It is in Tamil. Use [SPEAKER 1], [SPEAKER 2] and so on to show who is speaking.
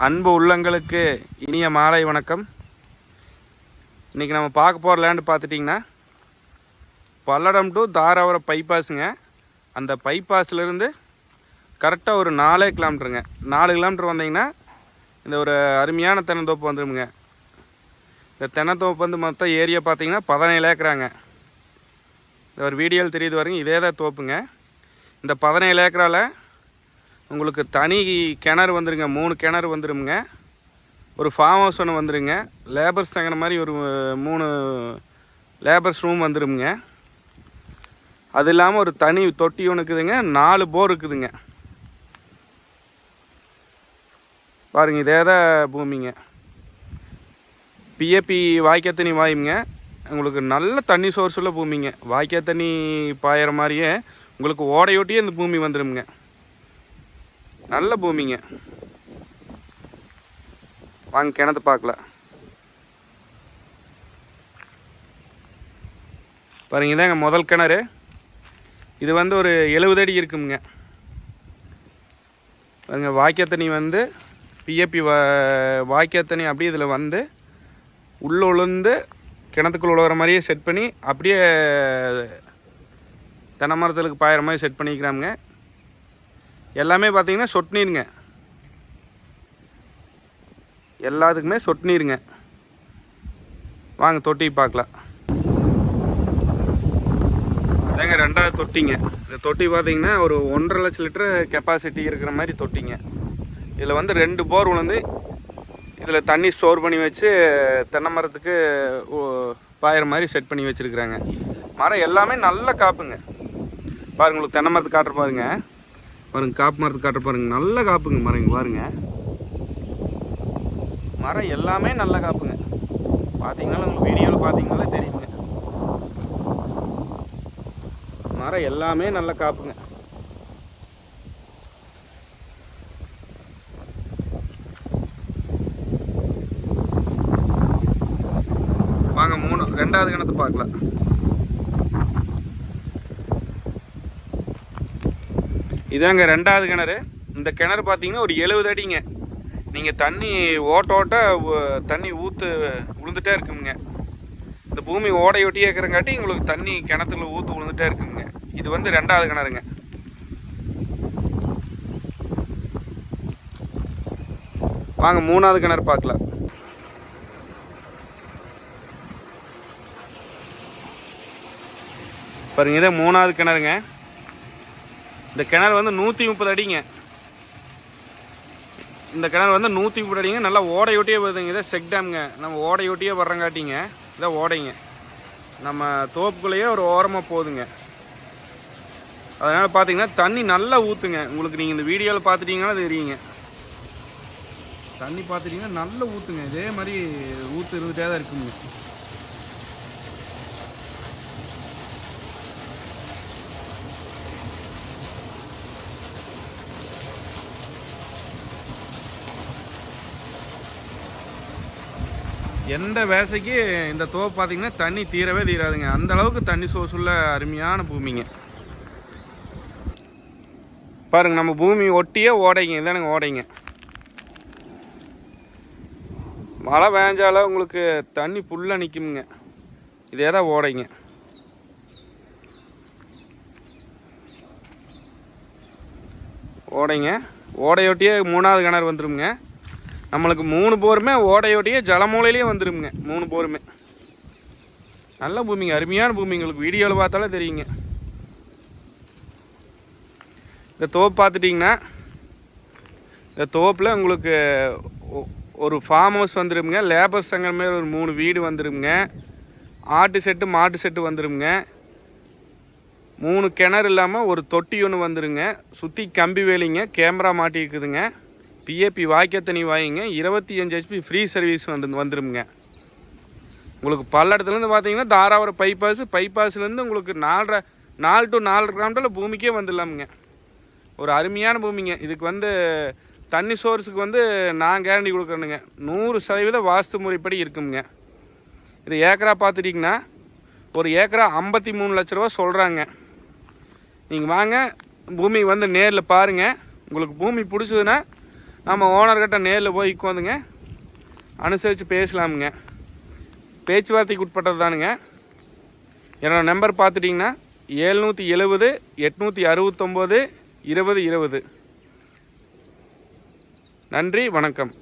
[SPEAKER 1] அன்பு உள்ளங்களுக்கு இனிய மாலை வணக்கம். இன்றைக்கி நம்ம பார்க்க போகிற லேண்டு பார்த்துட்டிங்கன்னா பல்லடம் டு தாராவரம் பைபாஸுங்க அந்த பைபாஸ்லேருந்து கரெக்டாக ஒரு நாலே கிலோமீட்டருங்க நாலு கிலோமீட்டர் வந்தீங்கன்னா இந்த ஒரு அருமையான தென்னந்தோப்பு வந்துருமுங்க. இந்த தென்னந்தோப்பு வந்து மொத்தம் ஏரியா பார்த்தீங்கன்னா பதினேழு ஏக்கராங்க. இந்த ஒரு வீடியோவில் தெரியுது வரைங்க இதே தான் தோப்புங்க. இந்த பதினேழு ஏக்கரால் உங்களுக்கு தனி கிணறு வந்துருங்க மூணு கிணறு வந்துடுங்க ஒரு ஃபார்ம் ஹவுஸ் ஒன்று வந்துடுங்க லேபர்ஸ் தங்குற மாதிரி ஒரு மூணு லேபர்ஸ் ரூம் வந்துடுங்க அது இல்லாமல் ஒரு தனி தொட்டி ஒன்று இருக்குதுங்க நாலு போர் இருக்குதுங்க. பாருங்க இதே தான் பூமிங்க. பிஏபி வாய்க்கால் தண்ணி வாயுங்க உங்களுக்கு நல்ல தண்ணி சோர்ஸ் உள்ள பூமிங்க. வாய்க்கால் தண்ணி பாயிற மாதிரியே உங்களுக்கு ஓடையொட்டியே இந்த பூமி வந்துடுங்க நல்ல பூமிங்க. வாங்க கிணத்து பார்க்கல. பாருங்க இதாங்க முதல் கிணறு. இது வந்து ஒரு எழுபது அடி இருக்குங்க. பாருங்க வாய்க்கால் தண்ணி வந்து பிஏபி வா வாய்க்கால் தண்ணி அப்படியே இதில் வந்து உள்ளே உளுந்து கிணத்துக்குள்ள உழுகிற மாதிரியே செட் பண்ணி அப்படியே தென்னை மரத்துக்கு பாயிற மாதிரி செட் பண்ணிக்கிறாங்க. எல்லாமே பார்த்தீங்கன்னா சொட்டுநீருங்க. எல்லாத்துக்குமே சொட்டு நீருங்க வாங்க தொட்டி பார்க்கலாம். அதாங்க ரெண்டாவது தொட்டிங்க. இந்த தொட்டி பார்த்தீங்கன்னா ஒரு ஒன்றரை லட்சம் லிட்டர் கெப்பாசிட்டி இருக்கிற மாதிரி தொட்டிங்க. இதில் வந்து ரெண்டு போர் விழுந்து இதில் தண்ணி ஸ்டோர் பண்ணி வச்சு தென்னை மரத்துக்கு ஓ- பாயிற மாதிரி செட் பண்ணி வச்சுருக்குறாங்க. மரம் எல்லாமே நல்ல காப்புங்க. பாருங்க உங்களுக்கு தென்னை மரத்து காட்டுற பாருங்கள் பாருங்க காப்பு மரத்து காட்டுற பாருங்க நல்ல காப்புங்க மரங்க பாருங்க. மரம் எல்லாமே நல்ல காப்புங்க. பார்த்தீங்கன்னா உங்களுக்கு வீடியோவில் பார்த்தீங்கனாலே தெரியுங்க. மரம் எல்லாமே நல்ல காப்புங்க. வாங்க மூணு ரெண்டாவது கிணத்து பார்க்கலாம். இதாங்க ரெண்டாவது கிணறு. இந்த கிணறு பார்த்தீங்கன்னா ஒரு எழுபது அடிங்க. நீங்கள் தண்ணி ஓட்ட ஓட்ட தண்ணி ஊற்று உளுந்துட்டே இருக்குங்க. இந்த பூமி ஓடையொட்டியே இருக்கிறங்காட்டி உங்களுக்கு தண்ணி கிணத்துல ஊற்று விழுந்துட்டே இருக்குங்க. இது வந்து ரெண்டாவது கிணறுங்க. வாங்க மூணாவது கிணறு பார்க்கலாம் பாருங்க இதே மூணாவது கிணறுங்க. இந்த கிணறு வந்து நூற்றி முப்பது அடிங்க. இந்த கிணறு வந்து நூற்றி முப்பது அடிங்க. நல்லா ஓடையொட்டியே வருதுங்க. இதை செக் டேம்ங்க. நம்ம ஓடையொட்டியே வர்றங்காட்டிங்க இதை ஓடைங்க. நம்ம தோப்புக்குள்ளேயே ஒரு ஓரமாக போகுதுங்க அதனால் பார்த்தீங்கன்னா தண்ணி நல்லா ஊற்றுங்க உங்களுக்கு நீங்கள் இந்த வீடியோவில் பார்த்துட்டீங்கன்னா தெரியுங்க. தண்ணி பார்த்துட்டீங்கன்னா நல்லா ஊற்றுங்க இதே மாதிரி ஊற்று இருந்துகிட்டே தான் இருக்குங்க. எந்த வேசைக்கு இந்த தோப்பு பார்த்தீங்கன்னா தண்ணி தீரவே தீராதுங்க. அந்த அளவுக்கு தண்ணி சோர்ஸ் உள்ள அருமையான பூமிங்க. பாருங்க நம்ம பூமி ஒட்டியே ஓடைங்க. இதானுங்க ஓடைங்க. மழை வேஞ்சாலும் உங்களுக்கு தண்ணி புல்லாக நிற்குமுங்க இதே தான் ஓடைங்க. ஓடைங்க. ஓடையொட்டியே மூணாவது கிணறு வந்துடுங்க நம்மளுக்கு மூணு போருமே ஓடையோடையே ஜலமூலையிலேயே வந்துருங்க மூணு போருமே. நல்ல பூமிங்க. அருமையான பூமி உங்களுக்கு வீடியோவில் பார்த்தாலே தெரியுங்க. இந்த தோப்பு பார்த்துட்டிங்கன்னா இந்த தோப்பில் உங்களுக்கு ஒ- ஒரு ஃபார்ம் ஹவுஸ் வந்துருங்க லேபர் சங்கம் மாரி ஒரு மூணு வீடு வந்துருங்க ஆட்டு செட்டு மாட்டு செட்டு வந்துருங்க மூணு கிணறு இல்லாமல் ஒரு தொட்டி ஒன்று வந்துருங்க. சுற்றி கம்பி வேலிங்க. கேமரா மாட்டிருக்குதுங்க பிஏபி வாய்க்கால் தண்ணி வாங்கிங்க. இருபத்தி அஞ்சு ஹெச்பி ஃப்ரீ சர்வீஸ் வந்து வந்துருங்க உங்களுக்கு பல்லடத்துலேருந்து பார்த்தீங்கன்னா தாராவரம் பைபாஸ் பைபாஸ்லேருந்து உங்களுக்கு நாலரை நாலு டு நாலரை கிலோமீட்டரில் பூமிக்கே வந்துடலாமுங்க. ஒரு அருமையான பூமிங்க. இதுக்கு வந்து தண்ணி சோர்ஸுக்கு வந்து நான் கேரண்டி கொடுக்குறேனுங்க. நூறு சதவீத வாஸ்து முறைப்படி இருக்குங்க இது ஏக்கரா பார்த்துட்டிங்கன்னா ஒரு ஏக்கரா ஐம்பத்தி மூணு லட்ச ரூபா சொல்கிறாங்க நீங்கள் வாங்க. பூமி வந்து நேரில் பாருங்கள் உங்களுக்கு பூமி பிடிச்சதுன்னா நம்ம ஓனர்கிட்ட நேரில் போய் உட்காந்துங்க அனுசரித்து பேசலாமுங்க. பேச்சுவார்த்தைக்கு உட்பட்டது தானுங்க என்னோடய நம்பர் பார்த்துட்டிங்கன்னா ஏழ்நூற்றி எழுபது எட்நூற்றி அறுபத்தொம்போது இருபது இருபது. நன்றி வணக்கம்.